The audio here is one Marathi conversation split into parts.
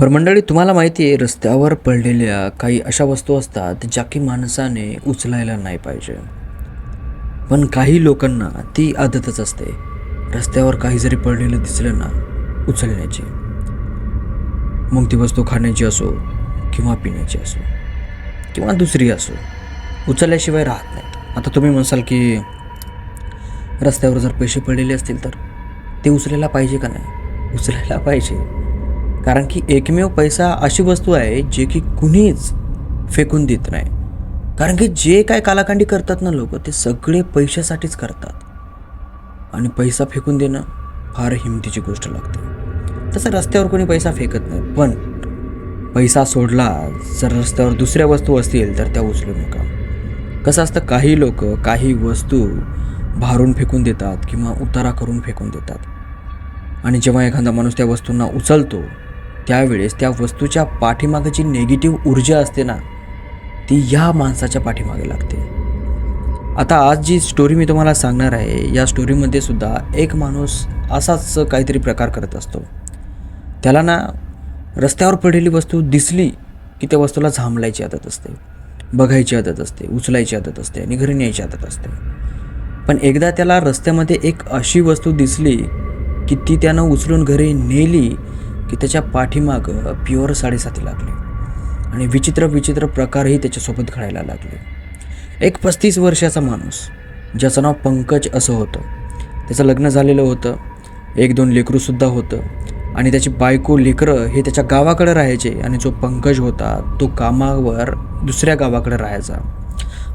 बरं मंडळी तुम्हाला माहिती आहे रस्त्यावर पडलेल्या काही अशा वस्तू असतात ज्या की माणसाने उचलायला नाही पाहिजे. पण काही लोकांना ती आदतच असते रस्त्यावर काही जरी पडलेलं दिसलं ना उचलण्याची. मग ती वस्तू खाण्याची असो किंवा पिण्याची असो किंवा दुसरी असो उचलल्याशिवाय राहत नाही. आता तुम्ही म्हणसाल की रस्त्यावर जर पैसे पडलेले असतील तर ते उचलायला पाहिजे का नाही? उचलायला पाहिजे. कारण की एकमेव पैसा अशी वस्तू आहे जे की कुणीच फेकून देत नाही. कारण की जे काय कालाकांडी करतात ना लोक ते सगळे पैशासाठीच करतात. आणि पैसा फेकून देणं फार हिमतीची गोष्ट लागते. तसं रस्त्यावर कोणी पैसा फेकत नाही पण पैसा सोडला जर रस्त्यावर दुसऱ्या वस्तू असतील तर त्या उचलू नका. कसं असतं काही लोक काही वस्तू भारून फेकून देतात किंवा उतारा करून फेकून देतात. आणि जेव्हा एखादा माणूस त्या वस्तूंना उचलतो त्यावेळेस त्या वस्तूच्या पाठीमागे जी नेगेटिव्ह ऊर्जा असते ना ती या माणसाच्या पाठीमागे लागते. आता आज जी स्टोरी मी तुम्हाला सांगणार आहे या स्टोरीमध्ये सुद्धा एक माणूस असाच काहीतरी प्रकार करत असतो. त्याला ना रस्त्यावर पडलेली वस्तू दिसली की त्या वस्तूला झांबलायची आदत असते बघायची आदत असते उचलायची आदत असते आणि घरी न्यायची आदत असते. पण एकदा त्याला रस्त्यामध्ये एक अशी वस्तू दिसली की ती त्यानं उचलून घरी नेली की त्याच्या पाठीमागं प्युअर साडेसाती लागली. आणि विचित्र विचित्र प्रकारही त्याच्यासोबत घडायला लागले. एक पस्तीस वर्षाचा माणूस ज्याचं नाव पंकज असं होतं. त्याचं लग्न झालेलं होतं. एक दोन लेकरूसुद्धा होतं. आणि त्याची बायको लेकरं हे त्याच्या गावाकडे राहायचे आणि जो पंकज होता तो कामावर दुसऱ्या गावाकडे राहायचा.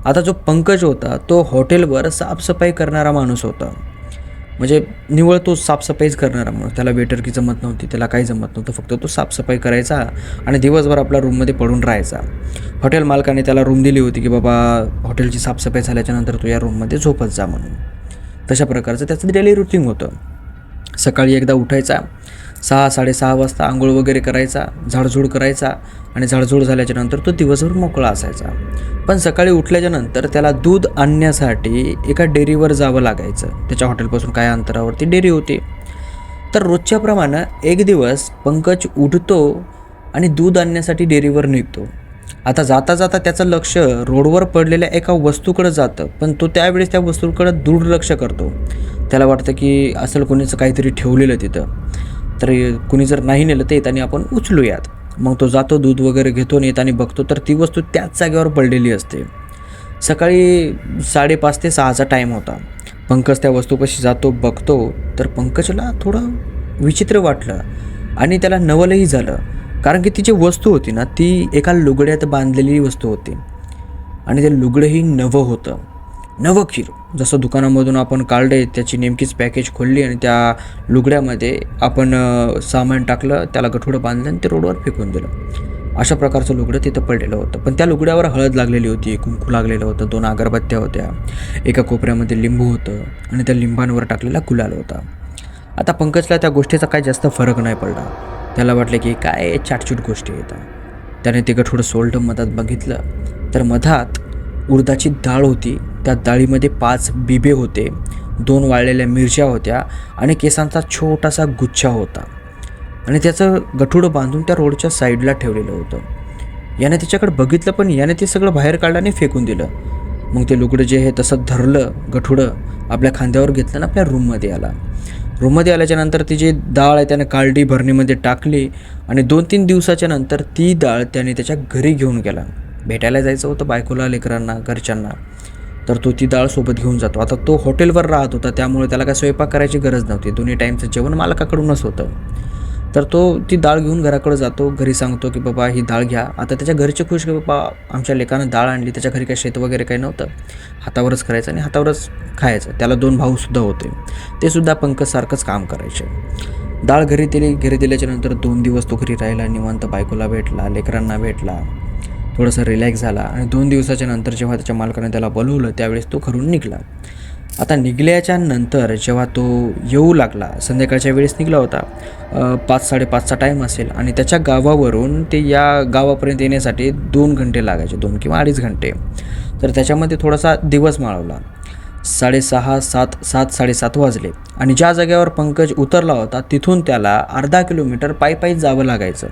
आता जो पंकज होता तो हॉटेलवर साफसफाई करणारा माणूस होता. म्हणजे निवळ तो साफसफाईच करणारा म्हणून. त्याला वेटरकी जमत नव्हती त्याला काही जमत नव्हतं फक्त तो साफसफाई करायचा आणि दिवसभर आपल्या रूममध्ये पडून राहायचा. हॉटेल मालकाने त्याला रूम दिली होती की बाबा हॉटेलची साफसफाई झाल्याच्यानंतर तू या रूममध्ये झोपत जा म्हणून. तशा प्रकारचं त्याचं डेली रुटीन होतं. सकाळी एकदा उठायचा सहा साडेसहा वाजता आंघोळ वगैरे करायचा झाडझूड करायचा आणि झाडझूड झाल्याच्यानंतर तो दिवसभर मोकळा असायचा. पण सकाळी उठल्याच्या नंतर त्याला दूध आणण्यासाठी एका डेअरीवर जावं लागायचं. त्याच्या हॉटेलपासून काय अंतरावरती डेअरी होती. तर रोजच्याप्रमाणे एक दिवस पंकज उठतो आणि दूध आणण्यासाठी डेअरीवर निघतो. आता जाता जाता त्याचं लक्ष रोडवर पडलेल्या एका वस्तूकडं जातं पण तो त्यावेळेस त्या वस्तूकडं दुर्लक्ष करतो. त्याला वाटतं की असेल कोणीचं काहीतरी ठेवलेलं तिथं. तर कुणी जर नाही नेलं तर येताना आपण उचलूयात. मग तो जातो दूध वगैरे घेतो आणि येताना बघतो तर ती वस्तू त्याच जागेवर पडलेली असते. सकाळी साडेपाच ते सहाचा टाईम होता. पंकज त्या वस्तूपाशी जातो बघतो तर पंकजला थोडं विचित्र वाटलं आणि त्याला नवलही झालं. कारण की ती जी वस्तू होती ना ती एका लुगड्यात बांधलेली वस्तू होती. आणि ते लुगडंही नवं होतं. नवं खीर. जसं दुकानामधून आपण काढले त्याची नेमकीच पॅकेज खोलली आणि त्या लुगड्यामध्ये आपण सामान टाकलं त्याला गठोडं बांधलं आणि ते रोडवर फेकून दिलं. अशा प्रकारचं लुगडं तिथं पडलेलं होतं. पण त्या लुगड्यावर हळद लागलेली होती कुंकू लागलेलं होतं दोन अगरबत्त्या होत्या एका कोपऱ्यामध्ये लिंबू होतं आणि त्या लिंबांवर टाकलेला गुलाल होता. आता पंकजला त्या गोष्टीचा काही जास्त फरक नाही पडला. त्याला वाटलं की काय चाटचूट गोष्टी येतात त्याने ते गठोडं सोल्ड मधात बघितलं. तर मधात उडदाची डाळ होती त्या डाळीमध्ये पाच बिबे होते दोन वाळलेल्या मिरच्या होत्या आणि केसांचा छोटासा गुच्छा होता. आणि त्याचं गठुडं बांधून त्या रोडच्या साईडला ठेवलेलं होतं. याने त्याच्याकडे बघितलं पण याने ते सगळं बाहेर काढलं आणि फेकून दिलं. मग ते लुगडं जे आहे तसं धरलं गठुडं आपल्या खांद्यावर घेतलं आणि आपल्या रूममध्ये आला. रूममध्ये आल्याच्यानंतर ती जी डाळ आहे त्याने कालडी भरणीमध्ये टाकली आणि दोन तीन दिवसाच्या नंतर ती डाळ त्याने त्याच्या घरी घेऊन गेला. भेटायला जायचं होतं बायकोला लेकरांना घरच्यांना. तर तो ती डाळ सोबत घेऊन जातो. आता तो हॉटेलवर राहत होता त्यामुळे त्याला काय स्वयंपाक करायची गरज नव्हती. दोन्ही टाईमचं जेवण मालकाकडूनच होतं तर तो ती डाळ घेऊन घराकडे जातो घरी सांगतो की बाबा ही डाळ घ्या. आता त्याच्या घरचे खुश की बाबा आमच्या लेकानं डाळ आणली त्याच्या घरी काही शेत वगैरे काही नव्हतं. हातावरच करायचं आणि हातावरच खायचं. त्याला दोन भाऊसुद्धा होते. ते सुद्धा पंकजसारखंच काम करायचे. डाळ घरी दिली घरी दिल्याच्यानंतर दोन दिवस तो घरी राहिला निवांत बायकोला भेटला लेकरांना भेटला. थोडासा रिलॅक्स झाला आणि दोन दिवसाच्या नंतर जेव्हा त्याच्या मालकाने त्याला बोलवलं त्यावेळेस तो घरून निघाला. आता निघल्याच्या नंतर जेव्हा तो येऊ लागला संध्याकाळच्या वेळेस निघला होता पाच साडेपाचचा टाईम असेल आणि त्याच्या गावावरून ते या गावापर्यंत येण्यासाठी दोन घंटे लागायचे दोन किंवा अडीच घंटे. तर त्याच्यामध्ये थोडासा दिवस माळवला. साडेसहा सात सात साडेसात वाजले आणि ज्या जागेवर पंकज उतरला होता तिथून त्याला अर्धा किलोमीटर पायी पायी जावं लागायचं.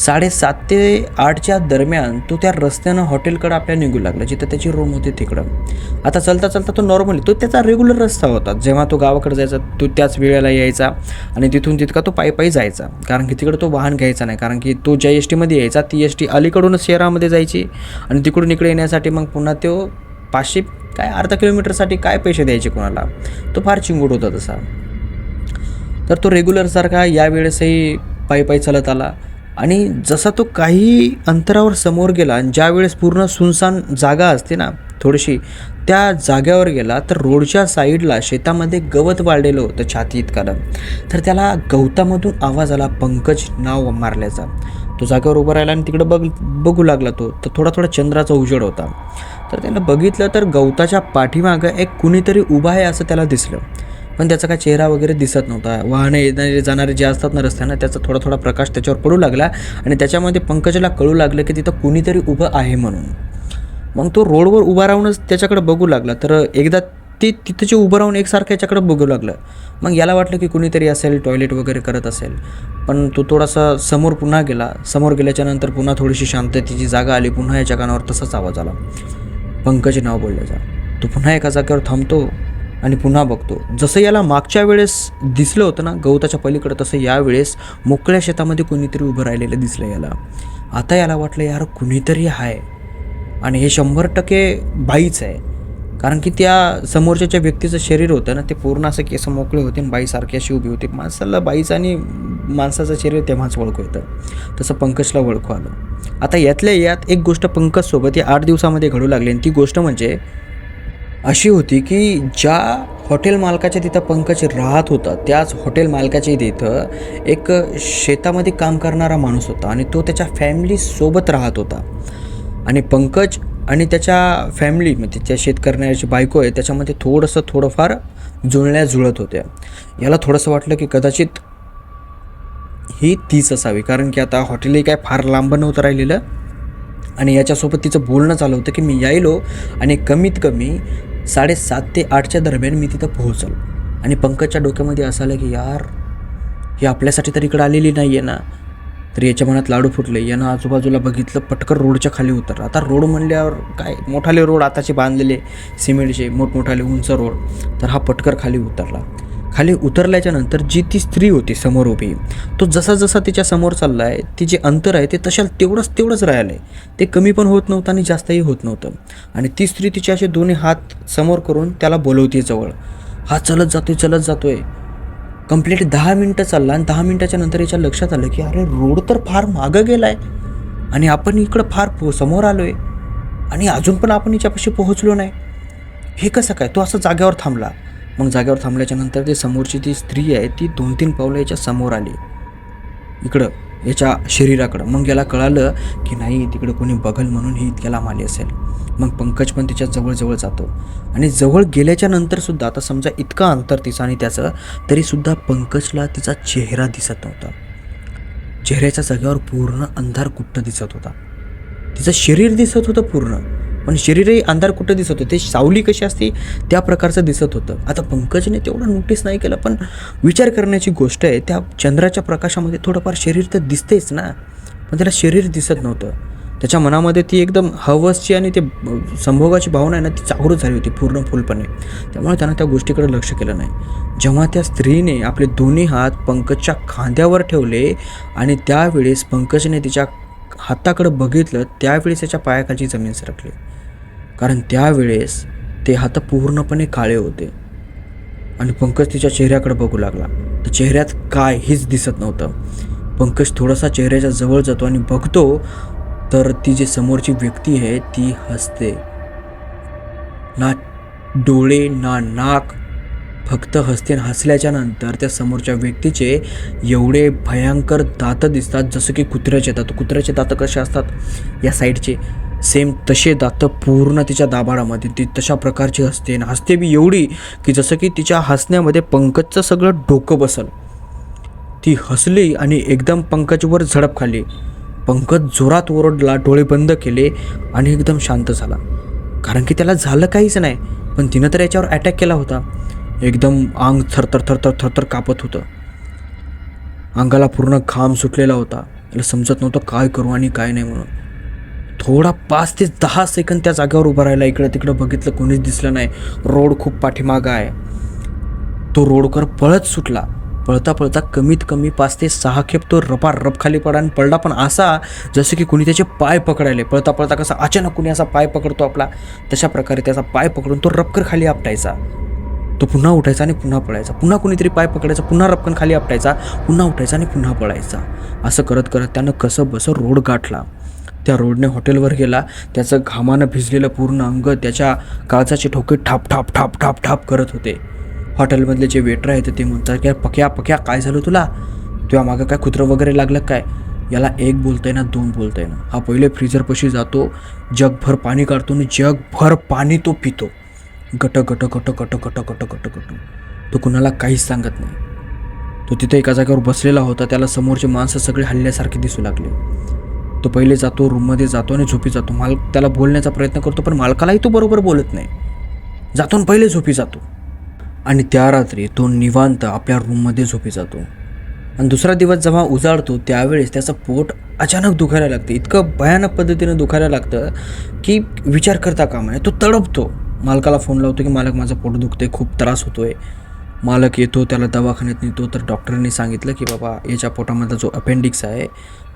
साडेसात ते आठच्या दरम्यान तो त्या रस्त्यानं हॉटेलकडं आपल्या निघू लागला जिथं त्याची रूम होती तिकडं. आता चलता चलता तो नॉर्मली तो त्याचा रेग्युलर रस्ता होता. जेव्हा तो गावाकडे जायचा तो त्याच वेळेला यायचा आणि तिथून तितका तो पायी पायी जायचा. कारण की तिकडं तो वाहन घ्यायचा नाही कारण की तो ज्या एस टीमध्ये यायचा ती एस टी अलीकडूनच शहरामध्ये जायची आणि तिकडून इकडे येण्यासाठी मग पुन्हा तो पाचशे काय अर्धा किलोमीटरसाठी काय पैसे द्यायचे कोणाला? तो फार चिंगूट होता तसा. तर तो रेग्युलरसारखा यावेळेसही पायी पायी चालत आला. आणि जसा तो काही अंतरावर समोर गेला आणि ज्यावेळेस पूर्ण सुनसान जागा असते ना थोडीशी त्या जाग्यावर गेला तर रोडच्या साईडला शेतामध्ये गवत वाढलेलं होतं छाती इतकालं तर त्याला गवतामधून आवाज आला पंकज नाव मारल्याचा. तो जागेवर उभा राहिला आणि तिकडं बघ बघू लागला तो. तर थोडा थोडा चंद्राचा उजेड होता. तर त्यानं बघितलं तर गवताच्या पाठीमागं एक कुणीतरी उभा आहे असं त्याला दिसलं. पण त्याचा काय चेहरा वगैरे दिसत नव्हता. वाहने येणारे जाणारे जे असतात ना रस्त्यानं त्याचा थोडा थोडा प्रकाश त्याच्यावर पडू लागला आणि त्याच्यामध्ये पंकजला कळू लागलं की तिथं कुणीतरी उभं आहे म्हणून. मग तो रोडवर उभा राहूनच त्याच्याकडे बघू लागला. तर एकदा ते तिथं जे उभं राहून एकसारखं याच्याकडे बघू लागलं. मग याला वाटलं की कुणीतरी असेल टॉयलेट वगैरे करत असेल. पण तो थोडासा समोर पुन्हा गेला. समोर गेल्याच्यानंतर पुन्हा थोडीशी शांततेची जागा आली. पुन्हा याच्या कानावर तसाच आवाज आला. पंकज नाव बोलल्याचा. तो पुन्हा एका जागेवर थांबतो. आणि पुन्हा बघतो. जसं याला मागच्या वेळेस दिसलं होतं ना गवताच्या पलीकडं तसं यावेळेस मोकळ्या शेतामध्ये कोणीतरी उभं राहिलेलं दिसलं याला. आता याला वाटलं यार कुणीतरी आहे आणि हे शंभर टक्के बाईच आहे. कारण की त्या समोरच्या ज्या व्यक्तीचं शरीर होतं ना ते पूर्ण असं केस मोकळे होते आणि बाईसारखी अशी उभी होती. माणसाला बाईचं आणि माणसाचं शरीर तेव्हाच ओळखू येतं. तसं पंकजला ओळखू आलं. आता यातल्या यात एक गोष्ट पंकजसोबत या आठ दिवसामध्ये घडू लागली आणि ती गोष्ट म्हणजे अशी होती की ज्या हॉटेल मालकाच्या तिथं पंकज राहत होता त्याच हॉटेल मालकाच्या तिथं एक शेतामध्ये काम करणारा माणूस होता आणि तो त्याच्या फॅमिलीसोबत राहत होता. आणि पंकज आणि त्याच्या फॅमिली म्हणजे त्या शेतकऱ्याची बायको आहे त्याच्यामध्ये थोडंसं थोडंफार जुळण्या जुळत होत्या. याला थोडंसं वाटलं की कदाचित ही तीच असावी कारण की आता हॉटेलही काय फार लांब नव्हतं राहिलेलं. आणि याच्यासोबत तिचं बोलणं चालू होतं की मी यायलो आणि कमीत कमी साडेसात ते आठच्या दरम्यान मी तिथं पोहोचलो. आणि पंकजच्या डोक्यामध्ये असं आलं की यार ही आपल्यासाठी तर इकडं आलेली नाही आहे ना. तर याच्या मनात लाडू फुटले. यानं आजूबाजूला बघितलं पटकन रोडच्या खाली उतर. आता रोड म्हणल्यावर काय? मोठाले रोड आताचे बांधलेले सिमेंटचे मोठमोठाले उंच रोड. तर हा पटकर खाली उतरला. खाली उतरल्याच्या नंतर जी ती स्त्री होती समोर उभी तो जसा जसा तिच्या समोर चालला आहे ती जे अंतर आहे ते तशा तेवढंच तेवढंच राहिलं आहे ते कमी पण होत नव्हतं आणि जास्तही होत नव्हतं. आणि ती स्त्री तिचे असे दोन्ही हात समोर करून त्याला बोलवते जवळ. हा चलत जातोय चलत जातोय. कंप्लीट दहा मिनटं चालला आणि दहा मिनटाच्या नंतर याच्या लक्षात आलं की अरे रोड तर फार मागं गेला आहे आणि आपण इकडं फार पो समोर आलो आहे आणि अजून पण आपण हिच्यापाशी पोहोचलो नाही. हे कसं काय? तो असं जाग्यावर थांबला. मग जागेवर थांबल्याच्यानंतर ते समोरची ती स्त्री आहे ती दोन तीन पावलं याच्या समोर आली. इकडं याच्या शरीराकडं. मग याला कळालं की नाही तिकडं कोणी बघल म्हणून ही इतक्या लांब असेल. मग पंकज पण तिच्या जवळजवळ जातो. आणि जवळ गेल्याच्या नंतरसुद्धा आता समजा इतका अंतर तिचं आणि त्याचं तरीसुद्धा पंकजला तिचा चेहरा दिसत नव्हता. चेहऱ्याच्या जागेवर पूर्ण अंधार कुट्ट दिसत होता? तिचं शरीर दिसत होतं पूर्ण. पण शरीरही अंधार कुठं दिसत होते? सावली कशी असते त्या प्रकारचं दिसत होतं. आता पंकजने तेवढं नोटीस नाही केलं पण विचार करण्याची गोष्ट आहे त्या चंद्राच्या प्रकाशामध्ये थोडंफार शरीर तर दिसतेच ना. पण त्याला शरीर दिसत नव्हतं. त्याच्या मनामध्ये ती एकदम हवसची आणि ते संभोगाची भावना आहे ना ती जागृत झाली होती पूर्ण फुलपणे त्यामुळे त्यानं त्या गोष्टीकडे लक्ष केलं नाही. जेव्हा त्या स्त्रीने आपले दोन्ही हात पंकजच्या खांद्यावर ठेवले आणि त्यावेळेस पंकजने तिच्या हाताकडे बघितलं त्यावेळेस त्याच्या पायाखालची जमीन सरकली. कारण त्यावेळेस ते हात पूर्णपणे काळे होते. आणि पंकज तिच्या चेहऱ्याकडे बघू लागला. तर चेहऱ्यात काय हेच दिसत नव्हतं. पंकज थोडासा चेहऱ्याच्या जवळ जातो आणि बघतो तर ती जी समोरची व्यक्ती आहे ती हसते. ना डोळे ना नाक फक्त हसते हसल्याच्या नंतर त्या समोरच्या व्यक्तीचे एवढे भयंकर दात दिसतात जसं की कुत्र्याचे दात. कुत्र्याचे दात कसे असतात या साईडचे सेम तसे दात पूर्ण तिच्या दाभाडामध्ये ती तशा प्रकारची हसते. आणि हसते बी एवढी की जसं की तिच्या हसण्यामध्ये पंकजचं सगळं डोकं बसल. ती हसली आणि एकदम पंकजवर झडप खाली पंकज जोरात ओरडला डोळे बंद केले आणि एकदम शांत झाला. कारण की त्याला झालं काहीच नाही पण तिनं तर याच्यावर अटॅक केला होता. एकदम अंग थरथर थरथर थरथर कापत होतं. अंगाला पूर्ण घाम सुटलेला होता. त्याला समजत नव्हतं काय करू आणि काय नाही म्हणून. थोडा पाच ते दहा सेकंद त्या जागेवर उभा राहिला. इकडं तिकडं बघितलं कोणीच दिसलं नाही. रोड खूप पाठीमागं आहे. तो रोडकर पळत सुटला. पळता पळता कमीत कमी पाच ते सहा खेप तो रपा रप खाली पडा आणि पडला पण असा जसं की कुणी त्याचे पाय पकडायले. पळता पळता कसा अचानक कुणी असा पाय पकडतो आपला. तशा प्रकारे त्याचा पाय पकडून तो रपकर खाली आपटायचा. तो पुन्हा उठायचा आणि पुन्हा पळायचा. पुन्हा कुणीतरी पाय पकडायचा पुन्हा रपकन खाली आपटायचा पुन्हा उठायचा आणि पुन्हा पळायचा. असं करत करत त्यानं कसं बसं रोड गाठला. त्या रोडने हॉटेलवर गेला. त्याचं घामानं भिजलेलं पूर्ण अंग त्याच्या काळजाचे ठोके ठाप ठाप ठाप ठाप ठाप करत होते. हॉटेलमधले जे वेटर आहेत ते म्हणतात की पक्या पक्या काय झालं तुला? तुझ्या मागं काय कुत्रं वगैरे लागलं काय? याला एक बोलतंय ना दोन बोलतंय ना. हा पहिले फ्रीजरपाशी जातो जगभर पाणी काढतो आणि जगभर पाणी तो पितो. गट गट गट गट गट गट गट गट. तो कुणाला काहीच सांगत नाही. तो तिथे एका जागेवर बसलेला होता. त्याला समोरचे माणसं सगळे हल्ल्यासारखे दिसू लागले. तो पहिले जातो रूममध्ये जातो आणि झोपी जातो. माल त्याला बोलण्याचा प्रयत्न करतो पण मालकालाही तो बरोबर बोलत नाही. जातो आणि पहिले झोपी जातो. आणि त्या रात्री तो निवांत आपल्या रूममध्ये झोपी जातो. आणि दुसरा दिवस जेव्हा उजाडतो त्यावेळेस त्याचं पोट अचानक दुखायला लागतं. इतकं भयानक पद्धतीनं दुखायला लागतं की विचार करता कामा नाही तो तडपतो. मालकाला फोन लावतो की मालक माझं पोट दुखतंय खूप त्रास होतोय. मालक येतो त्याला दवाखान्यात नेतो. तर डॉक्टरांनी सांगितलं की बाबा याच्या पोटामधला जो अपेंडिक्स आहे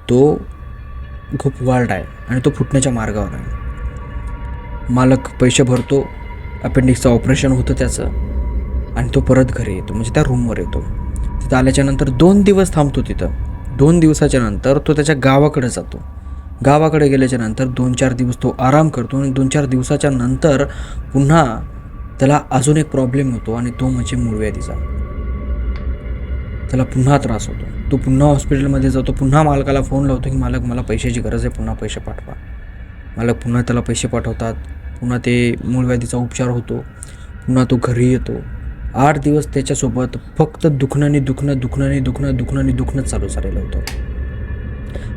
तो खूप वाढ आहे आणि तो फुटण्याच्या मार्गावर आहे. मालक पैसे भरतो अपेंडिक्सचं ऑपरेशन होतं त्याचं आणि तो परत घरी येतो म्हणजे त्या रूमवर येतो. तिथं आल्याच्यानंतर दोन दिवस थांबतो तिथं. दोन दिवसाच्या नंतर तो त्याच्या गावाकडे जातो. गावाकडे गेल्याच्यानंतर दोन चार दिवस तो आराम करतो आणि दोन चार दिवसाच्या नंतर पुन्हा त्याला अजून एक प्रॉब्लेम होतो आणि तो म्हणजे मूळव्याधीचा त्याला पुन्हा त्रास होतो. तो पुन्हा हॉस्पिटलमध्ये जातो पुन्हा मालकाला फोन लावतो की मालक मला पैशाची गरज आहे पुन्हा पैसे पाठवा. मालक पुन्हा त्याला पैसे पाठवतात. पुन्हा ते मूळव्याधीचा उपचार होतो. पुन्हा तो घरी येतो. आठ दिवस त्याच्यासोबत फक्त दुखणं आणि दुखणं दुखणं दुखणं चालू झालेलं होतं.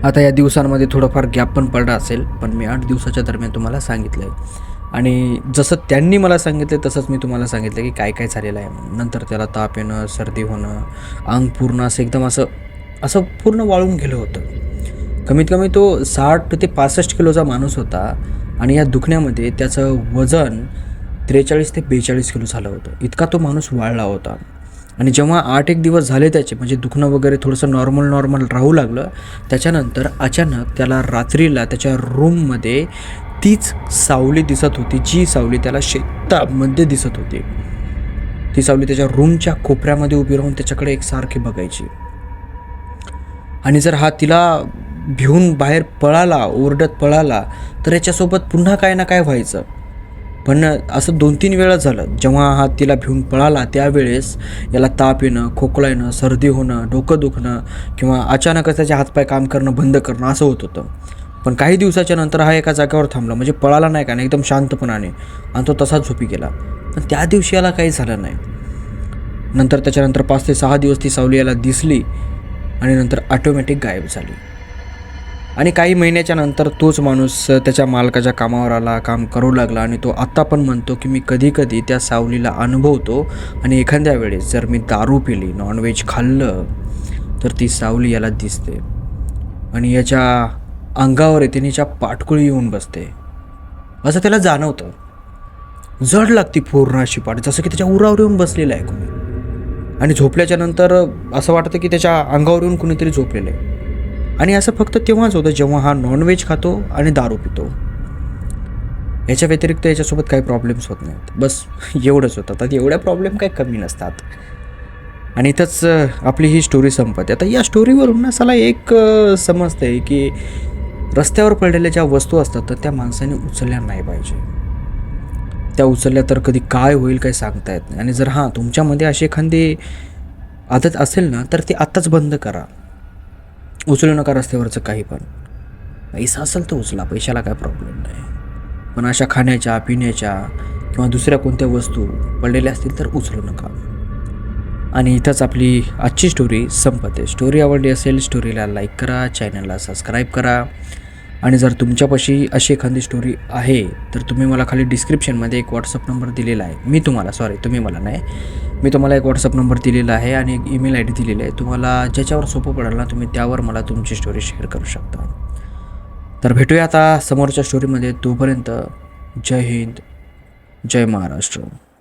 आता या दिवसांमध्ये थोडंफार गॅप पण पडला असेल पण मी आठ दिवसाच्या दरम्यान तुम्हाला सांगितलं आहे आणि जसं त्यांनी मला सांगितलं तसंच मी तुम्हाला सांगितलं की काय काय झालेलं आहे. नंतर त्याला ताप येणं सर्दी होणं अंग पूर्ण असं एकदम असं असं पूर्ण वाळून गेलं होतं. कमीत कमी तो साठ ते पासष्ट किलोचा माणूस होता आणि या दुखण्यामध्ये त्याचं वजन त्रेचाळीस ते बेचाळीस किलो झालं होतं. इतका तो माणूस वाळला होता. आणि जेव्हा आठ एक दिवस झाले त्याचे म्हणजे दुखणं वगैरे थोडंसं नॉर्मल नॉर्मल राहू लागलं त्याच्यानंतर अचानक त्याला रात्रीला त्याच्या रूममध्ये तीच सावली दिसत होती जी सावली त्याला शेतामध्ये दिसत होती. ती सावली त्याच्या रूमच्या कोपऱ्यामध्ये उभी राहून त्याच्याकडे एकसारखी बघायची. आणि जर हा तिला भिवून बाहेर पळाला ओरडत पळाला तर याच्यासोबत पुन्हा काय ना काय व्हायचं. पण असं दोन तीन वेळा झालं. जेव्हा हा तिला भिवून पळाला त्यावेळेस याला ताप येणं खोकला येणं सर्दी होणं डोकं दुखणं किंवा अचानकच त्याचे हातपाय काम करणं बंद करणं असं होत होतं. पण काही दिवसाच्या नंतर हा एका जागेवर थांबला म्हणजे पळाला नाही का नाही एकदम शांतपणाने आणि तो तसाच झोपी गेला. पण त्या दिवशी याला काही झालं नाही. नंतर त्याच्यानंतर पाच ते सहा दिवस ती सावली याला दिसली आणि नंतर ऑटोमॅटिक गायब झाली. आणि काही महिन्याच्या नंतर तोच माणूस त्याच्या मालकाच्या कामावर आला काम करू लागला आणि तो आत्ता पण म्हणतो की मी कधी कधी त्या सावलीला अनुभवतो आणि एखाद्या वेळेस जर मी दारू पिली नॉनव्हेज खाल्लं तर ती सावली याला दिसते. आणि याच्या अंगावर येते आणि पाठकुळी येऊन बसते. असं त्याला जाणवतं. जड लागती पूर्ण अशी पाठ जसं की त्याच्या उरावर येऊन बसलेलं आहे कोणी. आणि झोपल्याच्या नंतर असं वाटतं की त्याच्या अंगावर येऊन कुणीतरी झोपलेलं आहे. आणि असं फक्त तेव्हाच होतं जेव्हा हा नॉनव्हेज खातो आणि दारू पितो. याच्या व्यतिरिक्त याच्यासोबत काही प्रॉब्लेम्स होत नाहीत. बस एवढंच होतं. आता एवढ्या प्रॉब्लेम काही कमी नसतात. आणि इथंच आपली ही स्टोरी संपते. आता या स्टोरीवरून ना एक समजतं समजतंय की रस्त्यावर पडलेल्या ज्या वस्तू असतात तर त्या माणसाने उचलल्या नाही पाहिजे. त्या उचलल्या तर कधी काय होईल काय सांगता येत नाही. आणि जर हां तुमच्यामध्ये अशी एखादी आदत असेल ना तर ती आत्ताच बंद करा. उचलू नका रस्त्यावरचं काही पण. पैसा असेल तर उचला पैशाला काय प्रॉब्लेम नाही. पण अशा खाण्याच्या पिण्याच्या किंवा दुसऱ्या कोणत्या वस्तू पडलेल्या असतील तर उचलू नका. आणि इथंच आपली आजची स्टोरी संपते. स्टोरी आवडली असेल स्टोरीला लाईक करा चॅनलला सबस्क्राईब करा. आणि जर तुमच्यापाशी अशी एखादी स्टोरी आहे तर तुम्ही मला खाली डिस्क्रिप्शनमध्ये एक व्हॉट्सअप नंबर दिलेला आहे. मी तुम्हाला सॉरी तुम्ही मला नाही. मी तुम्हाला एक व्हॉट्सअप नंबर दिलेला आहे आणि एक ईमेल आय डी दिलेली आहे. तुम्हाला ज्याच्यावर सोपं पडेल ना तुम्ही त्यावर मला तुमची स्टोरी शेअर करू शकता. तर भेटूया आता समोरच्या स्टोरीमध्ये तोपर्यंत जय हिंद जय महाराष्ट्र.